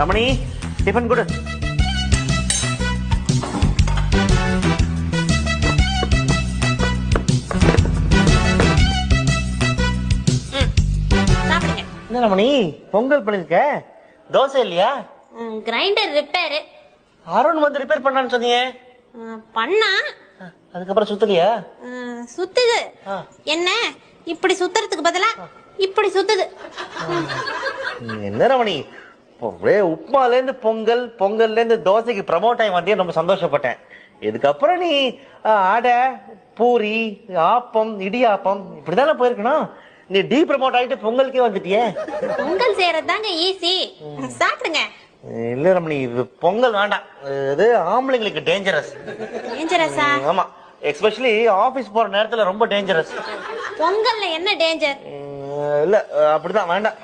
Ramani tiffin கொடு. என்ன ரமணி பொங்கல் பண்ணிருக்க? தோசை இல்லையா? கிரைண்டர் ரிப்பேரு அருண் வந்து ரிப்பேர் பண்ணான்னு சொன்னீங்க. பண்ணா. அதுக்கப்புறம் சுத்தலையா? சுத்துது. என்ன? இப்படி சுத்துறதுக்கு பதிலா இப்படி சுத்துது. என்ன ரமணி? ஒரே உப்மால இருந்து பொங்கல் பொங்கல்ல இருந்து தோசைக்கு ப்ரமோட் ஆகி வந்தே ரொம்ப சந்தோஷப்பட்டேன். இதுக்கப்புறம் நீ அடை பூரி ஆப்பம் இடியாப்பம் இப்படிதானே போயிருக்கணும்? நீ டீ ப்ரமோட் ஆகிட்டு பொங்கலுக்கே வந்துட்டியே? பொங்கல் செய்யறது தாங்க ஈஸி சாப்பிடுங்க. இல்ல ரமணி இது பொங்கல் வேண்டாம். இது ஆம்பளைங்களுக்கு டேஞ்சரஸ் டேஞ்சரஸா ஆமா. எஸ்பெஷலி ஆபீஸ் போற நேரத்துல ரொம்ப டேஞ்சரஸ் பொங்கல்ல என்ன டேஞ்சர் இல்ல அப்படிதான் வேண்டாம்.